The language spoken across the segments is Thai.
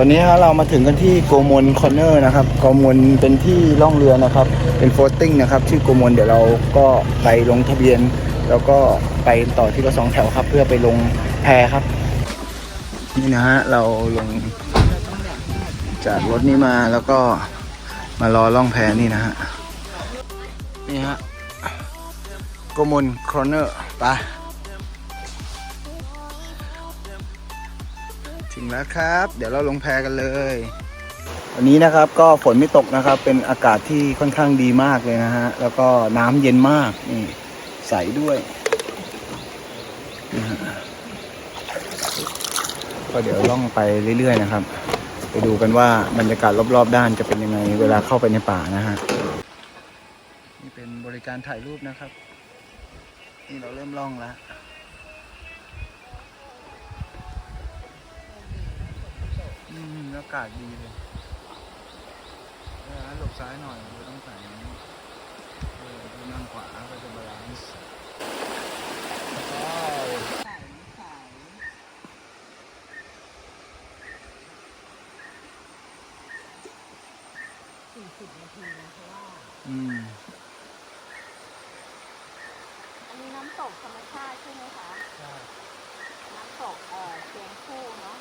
ตอนนี้เรามาถึงกันที่โกมลคอนเนอร์นะครับโกมลเป็นที่ล่องเรือนะครับ เป็นโฟลติ้งนะครับชื่อโกมลเดี๋ยวเราก็ไปลงทะเบียน แล้วก็ไปต่อที่รถสองแถวครับ เพื่อไปลงแพครับ นี่นะฮะเราลงจากรถนี้มาแล้วก็มารอล่องแพนี่นะฮะนี่ฮะโกมลคอนเนอร์ไป ถึงแล้วครับ เดี๋ยวเราลงแพกันเลยวันนี้นะครับก็ฝนไม่ตกนะครับ เป็นอากาศที่ค่อนข้างดีมากเลยนะฮะแล้วก็น้ำเย็นมากนี่ใสด้วยนะฮะก็เดี๋ยวล่องไปเรื่อยๆนะครับ ไปดูกันว่าบรรยากาศรอบๆด้านจะเป็นยังไง เวลาเข้าไปในป่านะฮะนี่เป็นบริการถ่ายรูปนะครับ นี่เราเริ่มล่องแล้ว อืมอากาศดีเลยเออหลบซ้ายหน่อยเราต้องใส่อย่างนี้เออดูนั่งขวาก็จะบาลานซ์ว้าวอืม อันนี้น้ำตกธรรมชาติใช่ไหมคะน้ำตกเอ่อเชียงคู่เนาะ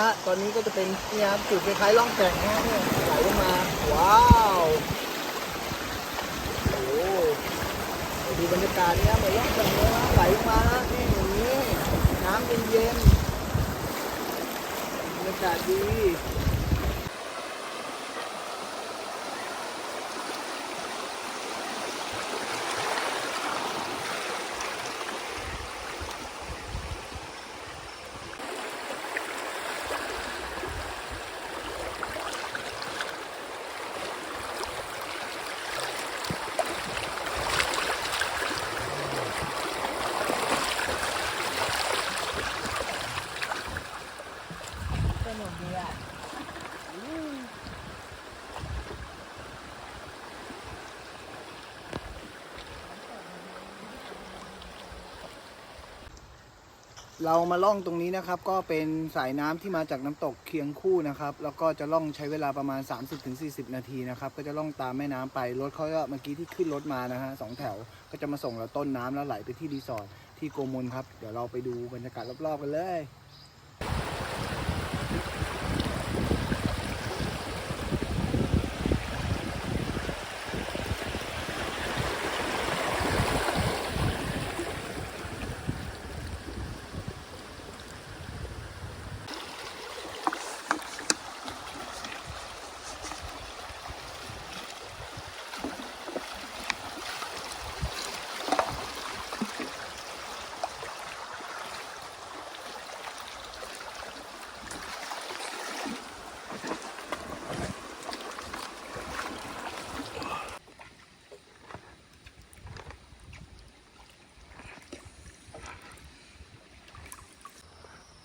ฮะตอนนี้ก็จะเป็นนี่ครับจุดคล้ายๆล่องแก่งนะเนี่ยไหลลงมา ว้าวโอ้โหดูบรรยากาศเนี่ยเหมือนล่องแก่งเลยนะไหลลงมานะนี่อย่างนี้น้ำเย็นๆบรรยากาศดี เรามาล่องตรงนี้นะครับ ก็เป็นสายน้ำที่มาจากน้ำตกเคียงคู่นะครับ แล้วก็จะล่องใช้เวลาประมาณ 30-40 นาทีนะครับ ก็จะล่องตามแม่น้ำไปรถเขาก็เมื่อกี้ที่ขึ้นรถมานะฮะสองแถวก็จะมาส่งเราต้นน้ำแล้วไหลไปที่รีสอร์ทที่โกมลครับ เดี๋ยวเราไปดูบรรยากาศรอบๆกันเลย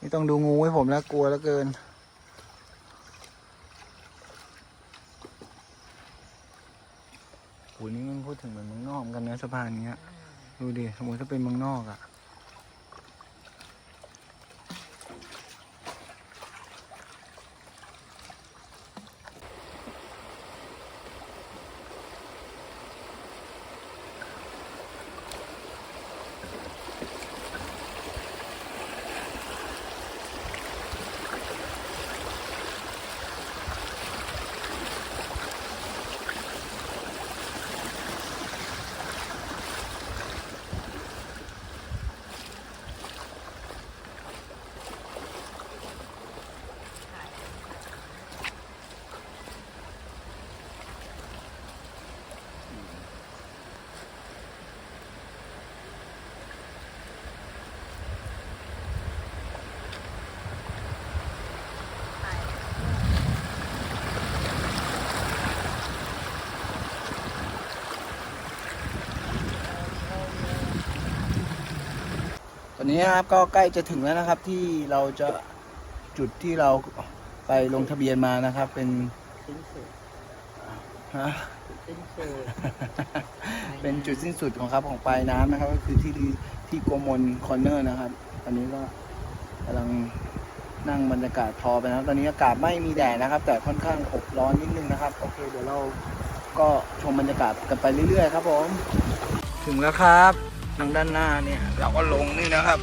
นี่ต้องดูงูให้ผมแล้วกลัวแล้วเกิน โหนี่มันพูดถึงเหมือนเมืองนอกเหมือนกันนะสะพานเนี้ย ดูดิสมมติถ้าเป็นเมืองนอกอะ่ะ อนนี้นะครับก็ใกล้จะถึงแล้วนะครับที่เราจะจุดที่เราไปลงทะเบียนมานะครับ เป็นสิ้นสุดฮะสิ้นสุดเป็นจุดสิ้นสุดของครับของปลายน้ำนะครับ ก็คือที่ที่โกมลคอนเนอร์นะครับอันนี้ก็กำลังนั่งบรรยากาศพอไปนะครับ ตอนนี้อากาศไม่มีแดดนะครับ แต่ค่อนข้างอบร้อนนิดนึงนะครับ โอเค เดี๋ยวเราก็ชมบรรยากาศกันไปเรื่อยๆ ครับผม ถึงแล้วครับ ทางด้านหน้าเนี่ย เราก็ลงนี่นะครับ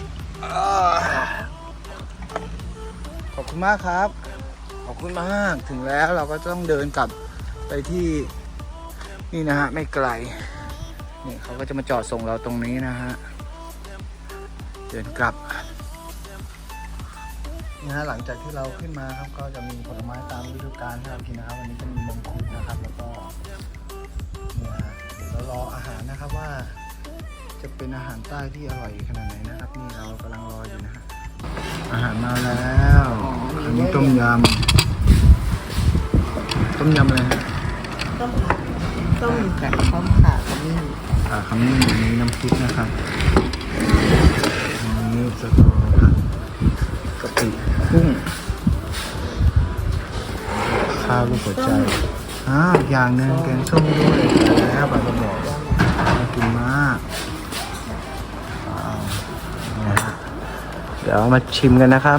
ขอบคุณมากครับ ขอบคุณมากถึงแล้วเราก็ต้องเดินกลับไปที่นี่นะฮะไม่ไกลนี่เขาก็จะมาจอดส่งเราตรงนี้นะฮะเดินกลับนี่ฮะหลังจากที่เราขึ้นมาครับก็จะมีผลไม้ตามฤดูกาลที่เรากินนะครับวันนี้จะมีมังคุดนะครับแล้วก็เนี่ยฮะเดี๋ยวเรารออาหารนะครับว่า จะเป็นอาหารใต้ที่อร่อยขนาดไหนนะครับ นี่เรากำลังรออยู่นะฮะอาหารมาแล้วอันนี้ต้มยำต้มยำอะไรฮะต้มต้มกับข้าวขาขมิ้นอ่าคำนี้อยู่ในน้ำพริกนะครับอันนี้สตอผัดกะปิกุ้งข้าวลูกหัวใจอ้าวอีกอย่างหนึ่งแกงส้มด้วยแล้วปลากร ดี๋ยวมาชิมกันนะครับ